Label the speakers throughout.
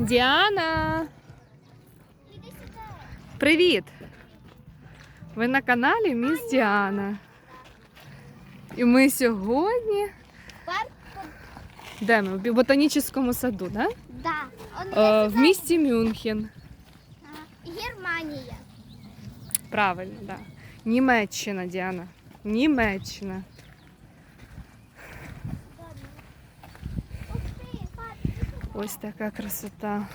Speaker 1: Діана! Привіт! Ви на каналі Міс Діана. І ми сьогодні. Де ми? В ботанічному саду, да?
Speaker 2: Да.
Speaker 1: Е, в місті Мюнхен.
Speaker 2: Германія.
Speaker 1: Правильно, да. Німеччина, Діана. Німеччина.
Speaker 2: Ух ти, пап,
Speaker 1: Ось така красота.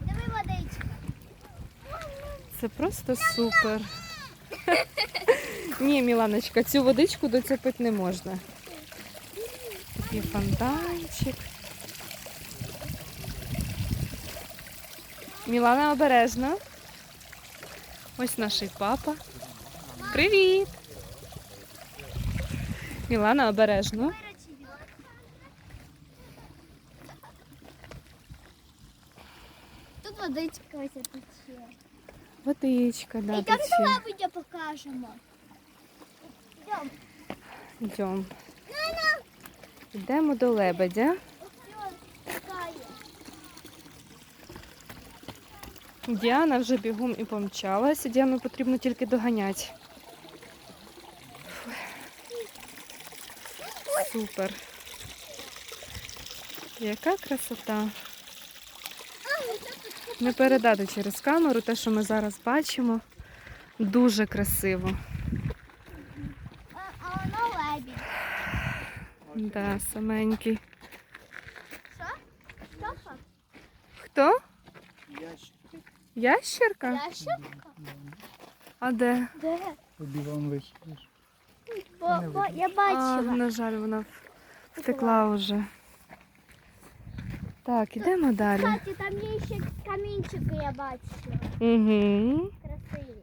Speaker 2: диви водичка.
Speaker 1: Це просто супер. Ні, Міланочка, цю водичку доцепити не можна. Такий фонтанчик. Мілана обережно. Ось наш папа. Привіт! Мілана обережно.
Speaker 2: Тут водичка ось тече.
Speaker 1: Водичка, да,
Speaker 2: І там
Speaker 1: тече.
Speaker 2: лабудя покажемо. Йдемо.
Speaker 1: Йдемо. Йдемо до лебедя. Діана вже бігом і помчалася. Діану потрібно тільки доганяти. Супер. Яка красота. Не передати через камеру те, що ми зараз бачимо. Дуже красиво.
Speaker 2: А, воно лебідь.
Speaker 1: Да, саменький.
Speaker 2: Що? Що, пап?
Speaker 1: Хто? Ящерка?
Speaker 2: Ящерка?
Speaker 1: А де?
Speaker 2: Де?
Speaker 3: Обіван вихідеш.
Speaker 2: Бо, бо я
Speaker 1: А, на жаль, вона втекла вже. Так, ідемо далі.
Speaker 2: Кстати, там є ще камінчики, я бачила.
Speaker 1: Угу.
Speaker 2: Красиві.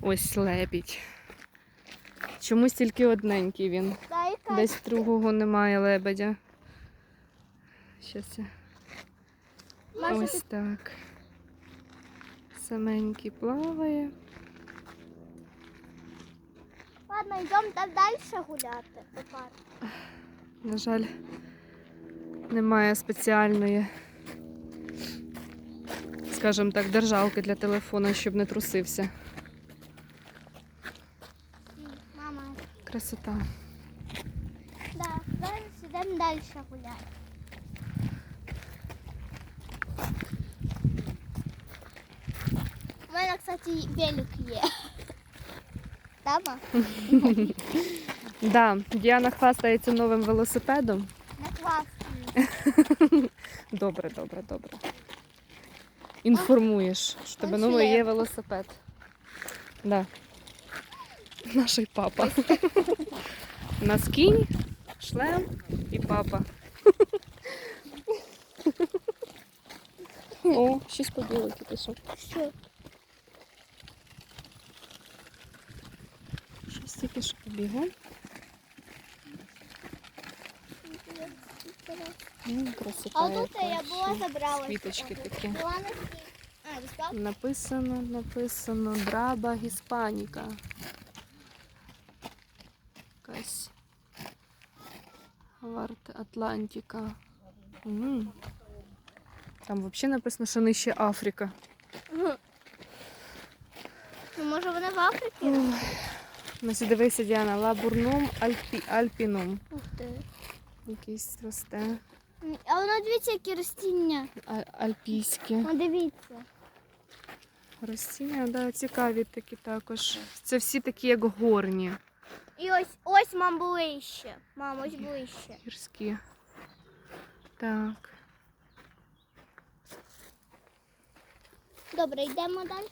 Speaker 1: Ось лебідь. Чомусь тільки одненький він.
Speaker 2: Да, і
Speaker 1: Десь другого немає лебедя. Щас я.
Speaker 2: Маша,
Speaker 1: Ось
Speaker 2: ти-
Speaker 1: так. Саменький плаває.
Speaker 2: Ладно, йдемо там далі гуляти по парку.
Speaker 1: На жаль, немає спеціальної, скажімо так, держалки для телефона, щоб не трусився.
Speaker 2: Мама,
Speaker 1: Красота.
Speaker 2: да, зараз йдемо далі гуляти. У мене, кстати, велик є. Тама?
Speaker 1: Да, Діана хвастається новим велосипедом. Добре, добре, добре. Інформуєш, що тебе новий є велосипед. Да. Наш папа. У нас кінь, шлем і папа. О, щось побіло що.
Speaker 2: Що?
Speaker 1: Щось тільки що побігло. Ну, красота
Speaker 2: А тут я була забрала.
Speaker 1: Квіточки такі. Написано, написано Драба Гіспаніка. Якась Варт Атлантика. М. Там взагалі написано, що нижче Африка.
Speaker 2: Ну, може вони в Африці?
Speaker 1: Ну, дивися, Діана, лабурнум альпі, альпінум.
Speaker 2: Ух ти.
Speaker 1: Якийсь росте.
Speaker 2: А воно дивіться, які ростіння.
Speaker 1: А- Альпійське.
Speaker 2: Ну, дивіться.
Speaker 1: Ростіння, да, цікаві такі також. Це всі такі, як горні.
Speaker 2: І ось, ось мам ближче. Мам, ось ближче.
Speaker 1: Гірські. Так.
Speaker 2: Добре, йдемо далі.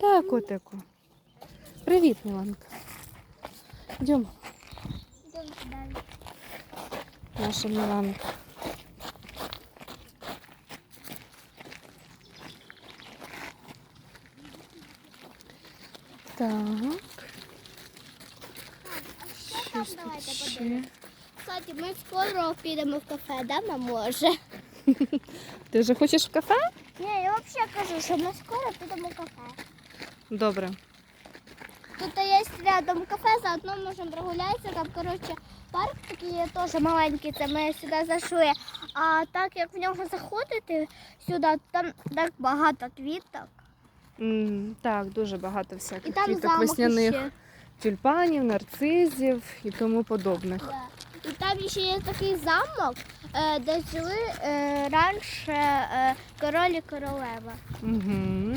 Speaker 1: Да, котику. Привіт, Міланка. Йдемо,
Speaker 2: Йдемо далі.
Speaker 1: Наша Міланка. Так. Щось
Speaker 2: давайте
Speaker 1: ще.
Speaker 2: подивимось? Кстати, ми скоро підемо в кафе, да, мам, може?
Speaker 1: Ти вже хочеш в кафе?
Speaker 2: Ні, я взагалі кажу, що ми скоро підемо в кафе.
Speaker 1: Добре.
Speaker 2: Тут є рядом кафе, заодно можемо прогулятися. Там, коротше, такий теж маленький, це ми сюди зайшли. А так як в нього заходити сюди, там так багато квіток.
Speaker 1: М, так, дуже багато
Speaker 2: І
Speaker 1: всяких
Speaker 2: там
Speaker 1: квіток
Speaker 2: замок
Speaker 1: весняних,
Speaker 2: ще.
Speaker 1: тюльпанів, нарцизів і тому подобних.
Speaker 2: Да. І там ще є такий замок, е, де жили е, раніше е, король і королева.
Speaker 1: Угу.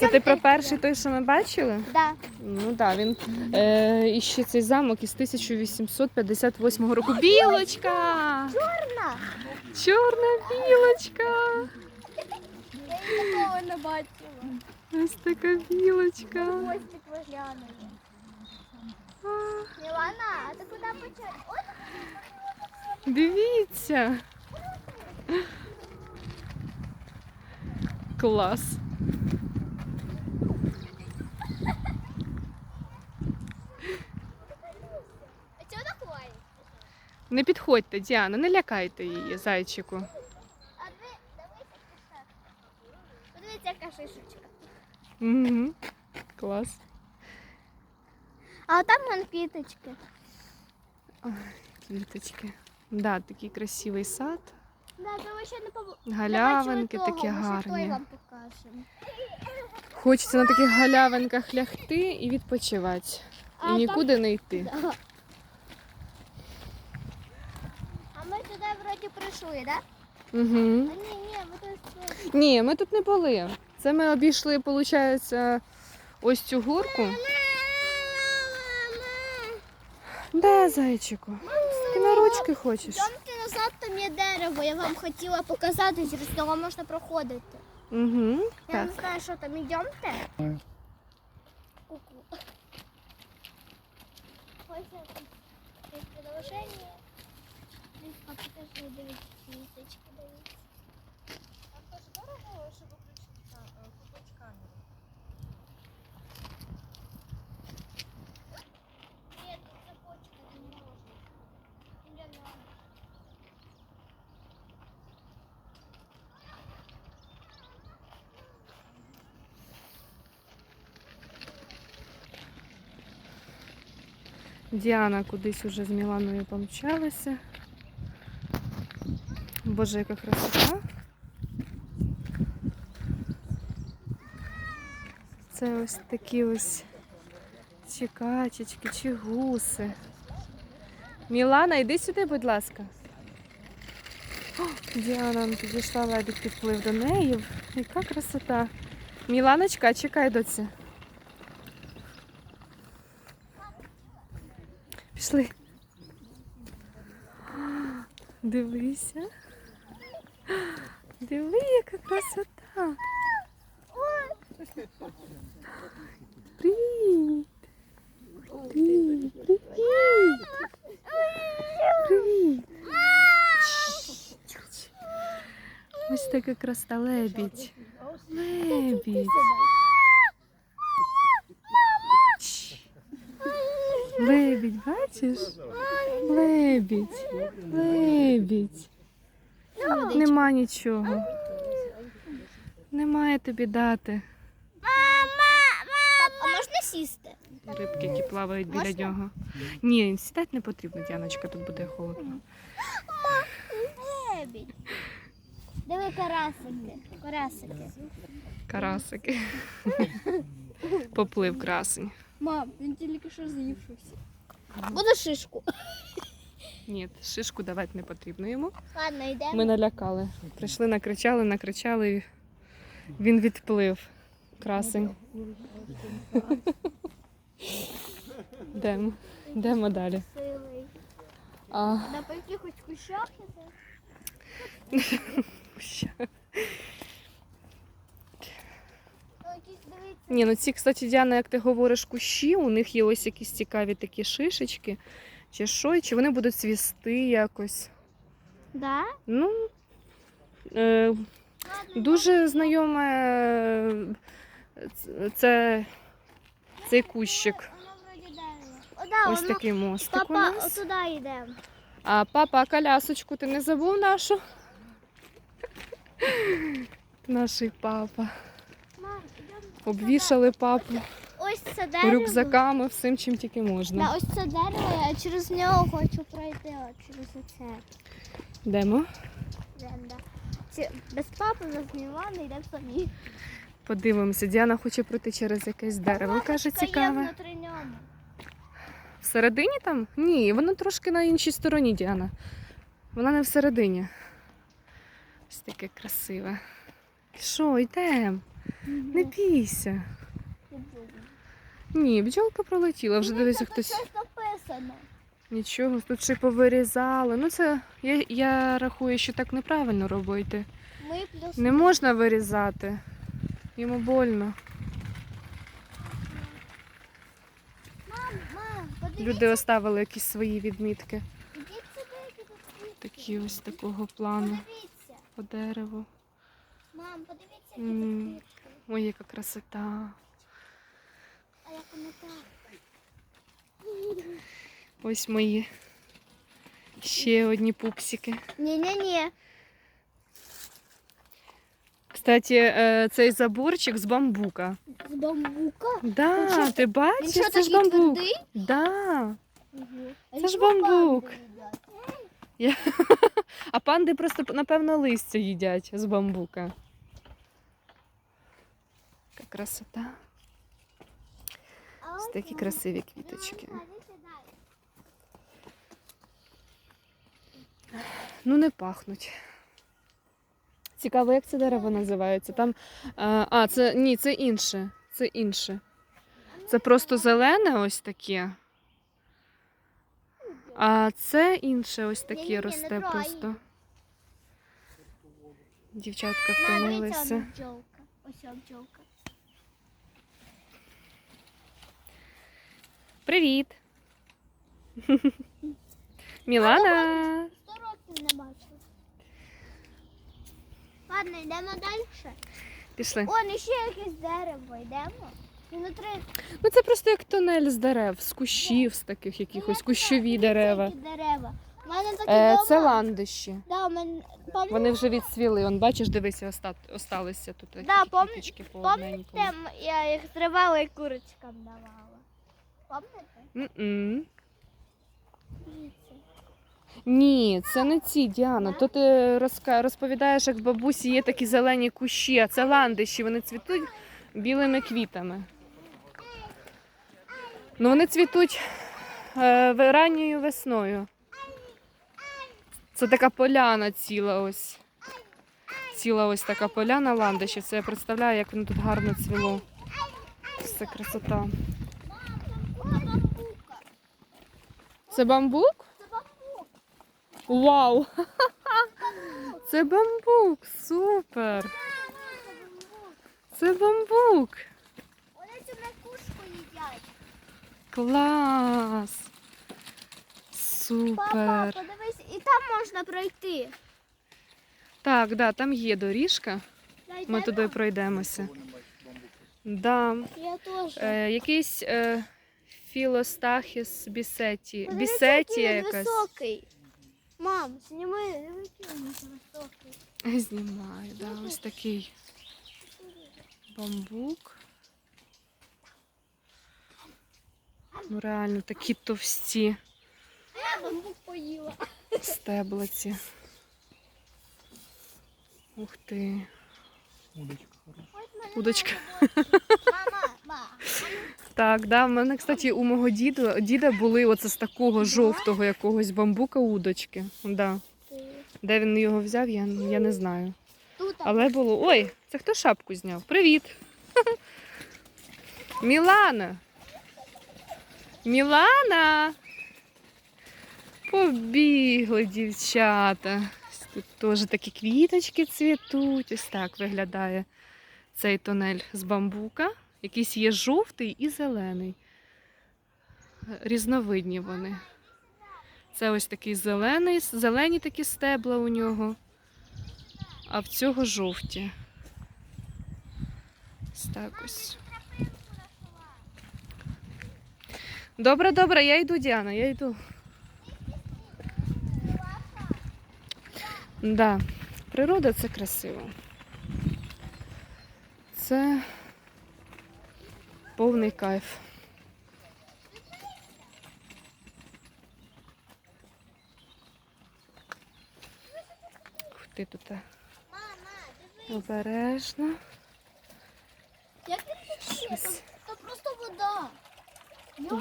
Speaker 1: Це ти про перший той, що ми бачили?
Speaker 2: Да.
Speaker 1: Ну так, да, він е, і ще цей замок із 1858 року. Білочка!
Speaker 2: Чорна.
Speaker 1: Чорна білочка!
Speaker 2: Такого не бачила.
Speaker 1: Ось така білочка.
Speaker 2: Хвостик виглянує. Мілана, а ти куди почати?
Speaker 1: Дивіться. Клас. Не підходьте, Діана, не лякайте її, зайчику.
Speaker 2: А ви дивися так. Подивіться, яка шишечка.
Speaker 1: Угу. Клас.
Speaker 2: А там вон квіточки.
Speaker 1: Квіточки. Да, такий красивий сад.
Speaker 2: Да, то ще не побу...
Speaker 1: Галявинки такі
Speaker 2: ми ще той
Speaker 1: гарні.
Speaker 2: вам покажемо.
Speaker 1: Хочеться на таких галявинках лягти і відпочивати. І
Speaker 2: там-
Speaker 1: нікуди не йти.
Speaker 2: Да. А ми туди вроді так?
Speaker 1: Угу.
Speaker 2: А ні, ні, ми тут.
Speaker 1: Ні, ми тут не були. Це ми обійшли, виходить, ось цю горку. Да, зайчику. Ти на ручки хочеш?
Speaker 2: Йдемте назад, там є дерево, я вам хотіла показати, через нього можна проходити.
Speaker 1: Угу.
Speaker 2: Я
Speaker 1: Так.
Speaker 2: не знаю, що там, йдемте. Ку-ку. Ось продовження. А покажи, дивіться, квіточки, дивіться.
Speaker 4: Там теж дорого, щоб включити, купити камеру.
Speaker 2: Ні, тут цепочка, не можна. Йдемо.
Speaker 1: Діана кудись уже з Міланою помчалася. Боже, яка красота. Це ось такі ось чи качечки, чи гуси. Мілана, йди сюди, будь ласка. О, Діана ну, підійшла, ледик підплив до неї. Яка красота. Міланочка, чекай доці. Пішли. Дивися. Диви, яка красота. Привіт. Привіт. Привіт. Привіт. Ось така краса лебідь. Лебідь. Лебідь, бачиш? Лебідь. Нема нічого. Немає тобі дати.
Speaker 2: Пап, а можна сісти?
Speaker 1: Рибки, які плавають біля
Speaker 2: Можна?
Speaker 1: нього. Ні, сідати не потрібно, Діаночка, тут буде холодно.
Speaker 2: Лебідь. Диви карасики. Карасики.
Speaker 1: Карасики. Поплив красень.
Speaker 2: Мам, він тільки що з'їв щось. Буду шишку.
Speaker 1: Ні, шишку давати не потрібно йому.
Speaker 2: Ладно, йдемо.
Speaker 1: Ми налякали. Прийшли, накричали, накричали, і він відплив. Красень. Йдемо. Йдемо далі. А,
Speaker 2: На якихось кущах іде. Ну, дивіться.
Speaker 1: Ні, ну ці, кстати, Діана, як ти говориш, кущі, у них є ось якісь цікаві такі шишечки, чи що, і чи вони будуть цвісти якось.
Speaker 2: Да?
Speaker 1: Ну, е, дуже знайоме е, це, цей кущик. Ось такий мостик у
Speaker 2: Папа,
Speaker 1: нас.
Speaker 2: отуди йдемо.
Speaker 1: А папа, колясочку ти не забув нашу? Наш папа. Обвішали папу
Speaker 2: Ось це дерево.
Speaker 1: рюкзаками, всім чим тільки можна.
Speaker 2: Да, ось це дерево, я через нього хочу пройти, от через оце.
Speaker 1: Йдемо,
Speaker 2: Да. Без папи, без Мілани, йдемо самі.
Speaker 1: подивимося. Діана хоче пройти через якесь дерево. Каже,
Speaker 2: Лавочка є
Speaker 1: цікаве.
Speaker 2: внутрі ньому.
Speaker 1: Всередині там? Ні, воно трошки на іншій стороні, Діана. Вона не всередині. Ось таке красиве. Що, йдемо? Не бійся. Ні, бджолка пролетіла, вже дивися хтось.
Speaker 2: щось написано.
Speaker 1: Нічого, тут ще повирізали. Ну це я, я рахую, що так неправильно робити.
Speaker 2: Ми плюс.
Speaker 1: Не можна вирізати. Йому больно.
Speaker 2: Мам, мам, подивіться,
Speaker 1: Люди оставили якісь свої відмітки. Такі ось такого плану
Speaker 2: Подивіться.
Speaker 1: по дереву.
Speaker 2: Мам, подивіться, які тут квітки.
Speaker 1: Ой, яка красота.
Speaker 2: А як вони так?
Speaker 1: Ось мої ще одні пупсики.
Speaker 2: Ні-ні-ні.
Speaker 1: Кстати, е, цей заборчик з бамбука.
Speaker 2: З бамбука?
Speaker 1: Да,
Speaker 2: що,
Speaker 1: ти
Speaker 2: Він
Speaker 1: бачиш?
Speaker 2: що,
Speaker 1: Це ж бамбук.
Speaker 2: твердий?
Speaker 1: Да.
Speaker 2: А
Speaker 1: Це ж бамбук.
Speaker 2: панди їдять?
Speaker 1: А панди просто, напевно, листя їдять з бамбука. Яка красота. Такі красиві квіточки. Ну, не пахнуть. Цікаво, як це дерево називається. Там. А, а це ні, це інше. Це інше. Це просто зелене ось таке. А це інше ось таке росте просто. Дівчатка втомилися.
Speaker 2: Ось ця
Speaker 1: Привіт! Мілана!
Speaker 2: Сто років не бачила. Ладно, йдемо далі.
Speaker 1: Пішли.
Speaker 2: О, ще якесь дерево, йдемо. Внутри
Speaker 1: Ну це просто як тунель з дерев, з кущів, з таких якихось кущові дерева.
Speaker 2: Дерева. У мене такі
Speaker 1: Е,
Speaker 2: дома.
Speaker 1: це ландиші.
Speaker 2: Да, у мене, пам...
Speaker 1: Вони вже відсвіли. Он бачиш, дивися, оста... осталися тут такі
Speaker 2: Да, пом-
Speaker 1: квіточки по одненькому.
Speaker 2: Пам'ятаєте, я їх зривала і курочкам давала.
Speaker 1: М-м. Ні, це не ці, Діана. То ти розповідаєш, як в бабусі є такі зелені кущі, а це ландиші, вони цвітуть білими квітами. Ну, вони цвітуть е, ранньою весною. Це така поляна ціла ось. Ціла ось така поляна ландишів. Це я представляю, як воно тут гарно цвіло. Це красота.
Speaker 2: Це бамбука.
Speaker 1: Це бамбук?
Speaker 2: Це бамбук.
Speaker 1: Вау! Це бамбук! Супер! Це бамбук!
Speaker 2: Вони цю макушку їдять.
Speaker 1: Клас!
Speaker 2: Папа, подивись, і там можна пройти.
Speaker 1: Так, да, там є доріжка. Ми туди пройдемося. Да.
Speaker 2: Я теж.
Speaker 1: Е, якийсь е, філостахіс бісеті. Бісетія якась.
Speaker 2: високий. Мам, зніми, диви, який високий.
Speaker 1: Знімаю, да, ось такий бамбук. Ну, реально такі товсті
Speaker 2: Я бамбук поїла.
Speaker 1: стеблиці. Ух ти.
Speaker 3: Удочка
Speaker 1: Удочка. Так, да, в мене, кстати, у мого діда, діда були оце з такого жовтого якогось бамбука удочки. Да. Де він його взяв, я, я не знаю. Але було. Ой, це хто шапку зняв? Привіт! Мілана! Мілана! Побігли дівчата. Тут теж такі квіточки цвітуть. Ось так виглядає цей тунель з бамбука. Якийсь є жовтий і зелений. Різновидні вони. Це ось такий зелений, зелені такі стебла у нього а в цього жовті. Ось так ось. Добре, добре, я йду, Діана, я йду. Да, природа це красиво. Це повний кайф. Ух ти тут. е, Обережно.
Speaker 2: Як він? Там,
Speaker 1: Щось.
Speaker 2: там просто вода.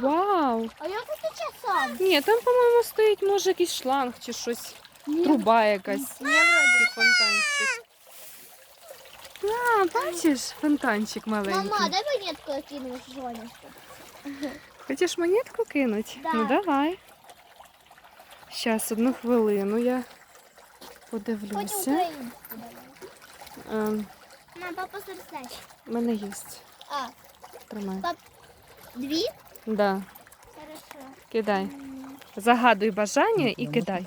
Speaker 1: Вау!
Speaker 2: А як він тече сам?
Speaker 1: Ні, там, по-моєму, стоїть, може, якийсь шланг чи щось. Труба якась.
Speaker 2: Ні, вроді.
Speaker 1: Фонтанчик. А, бачиш, фонтанчик маленький.
Speaker 2: Мама, дай монетку я кину в.
Speaker 1: Хочеш монетку кинуть?
Speaker 2: Да.
Speaker 1: Ну давай. Зараз, одну хвилину я подивлюся. Ем,
Speaker 2: Мам, папа сердечко.
Speaker 1: У мене є.
Speaker 2: А,
Speaker 1: Тримай.
Speaker 2: дві?
Speaker 1: Да.
Speaker 2: Хорошо.
Speaker 1: Кидай. Загадуй бажання і кидай.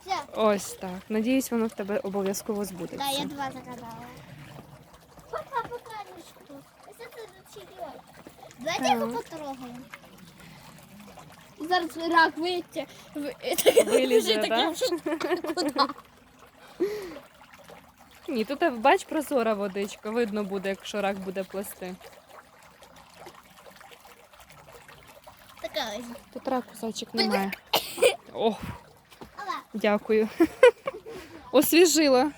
Speaker 2: Все.
Speaker 1: Ось так. Надіюсь, воно в тебе обов'язково збудеться.
Speaker 2: Да, я два загадала. Папа, покажешку. Ось це зачерет. Давайте його потрогаємо.
Speaker 4: Зараз рак вийти.
Speaker 1: Вилізе, так? Ні, тут е, бач прозора водичка. Видно буде, якщо рак буде плести.
Speaker 2: Така ось.
Speaker 1: Тут раку зайчик немає. Ох, дякую. Освіжила.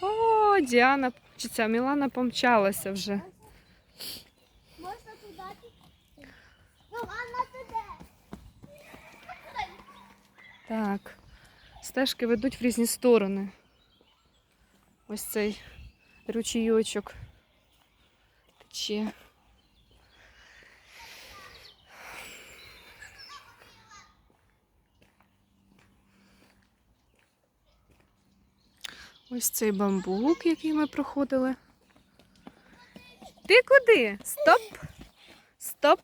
Speaker 1: О, Діана, чи ця Мілана помчалася вже.
Speaker 2: можна туди. Ну, Анна туди.
Speaker 1: Так. Стежки ведуть в різні сторони. Ось цей ручійочок тече. Ось цей бамбук, який ми проходили. Ти куди? Стоп! Стоп!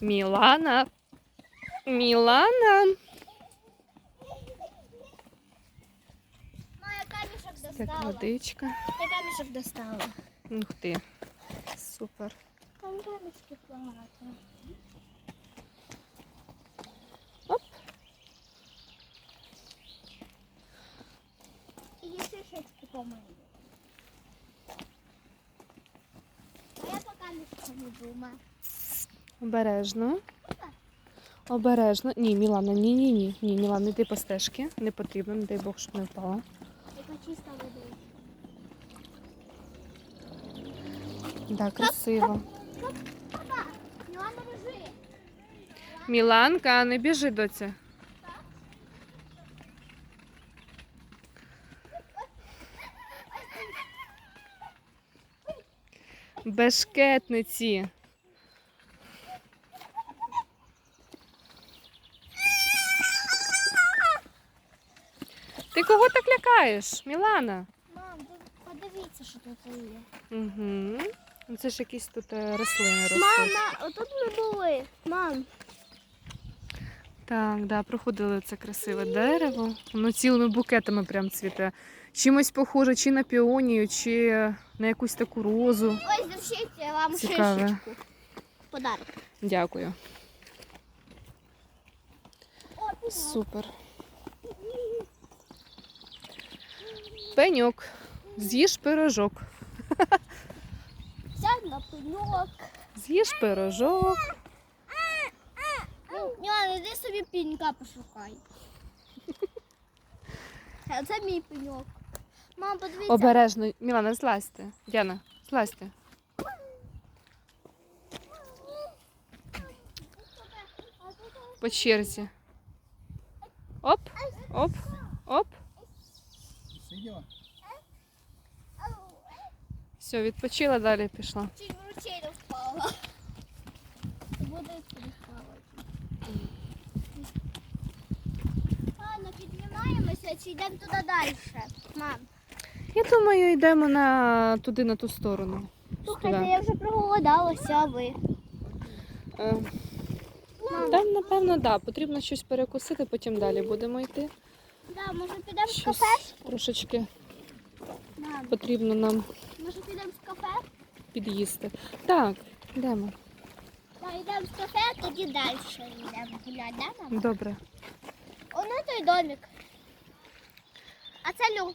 Speaker 1: Мілана! Мілана!
Speaker 2: Моя камішок
Speaker 1: Так,
Speaker 2: достала.
Speaker 1: водичка.
Speaker 2: Я камішок достала.
Speaker 1: Ух ти. Супер.
Speaker 2: Там камішки багато.
Speaker 1: Оп.
Speaker 2: І є А я по камішку не думаю.
Speaker 1: Обережно. Обережно. Ні, Мілана, ні, ні, ні. Ні, Мілана, йди по стежки. Не потрібно, не дай Бог, щоб не впала.
Speaker 2: Яка чиста водичка.
Speaker 1: Да, красиво. Міланка, не біжи доця. Бешкетниці. Ти кого так лякаєш, Мілана?
Speaker 2: Мам, подивіться, що тут є.
Speaker 1: Угу. Це ж якісь тут е, рослини ростуть.
Speaker 2: Мама, отут ми були. Мам.
Speaker 1: Так, да, проходили це красиве дерево. Воно цілими букетами прям цвіте. Чимось похоже чи на піонію, чи на якусь таку розу.
Speaker 2: Я вам
Speaker 1: Цікаве.
Speaker 2: шишечку. Подарок.
Speaker 1: Дякую. Супер. Пеньок. З'їж пирожок.
Speaker 2: Сядь на пеньок.
Speaker 1: З'їж пирожок.
Speaker 2: Ня, іди собі пенька пошукай. Це мій пеньок. Мам, подивіться.
Speaker 1: Обережно. Мілана, злазьте. Діана, злазьте. По черзі. Оп, оп, оп. Все, відпочила, далі пішла.
Speaker 2: Чуть в ручей не впала. Водичку. Ладно, піднімаємося чи йдемо туди далі? Мам,
Speaker 1: Я думаю, йдемо на туди, на ту сторону.
Speaker 2: слухайте, я вже проголодалася, а ви?
Speaker 1: Е, Там, напевно, да. Потрібно щось перекусити, потім далі будемо йти.
Speaker 2: Да, може підемо в
Speaker 1: Щось
Speaker 2: кафе?
Speaker 1: трошечки
Speaker 2: Мам,
Speaker 1: потрібно нам
Speaker 2: може підемо в кафе?
Speaker 1: під'їсти. Так, йдемо.
Speaker 2: Так, йдемо з кафе, тоді далі йдемо гуляти, да, мам?
Speaker 1: Добре.
Speaker 2: Оно той домик. А це люк.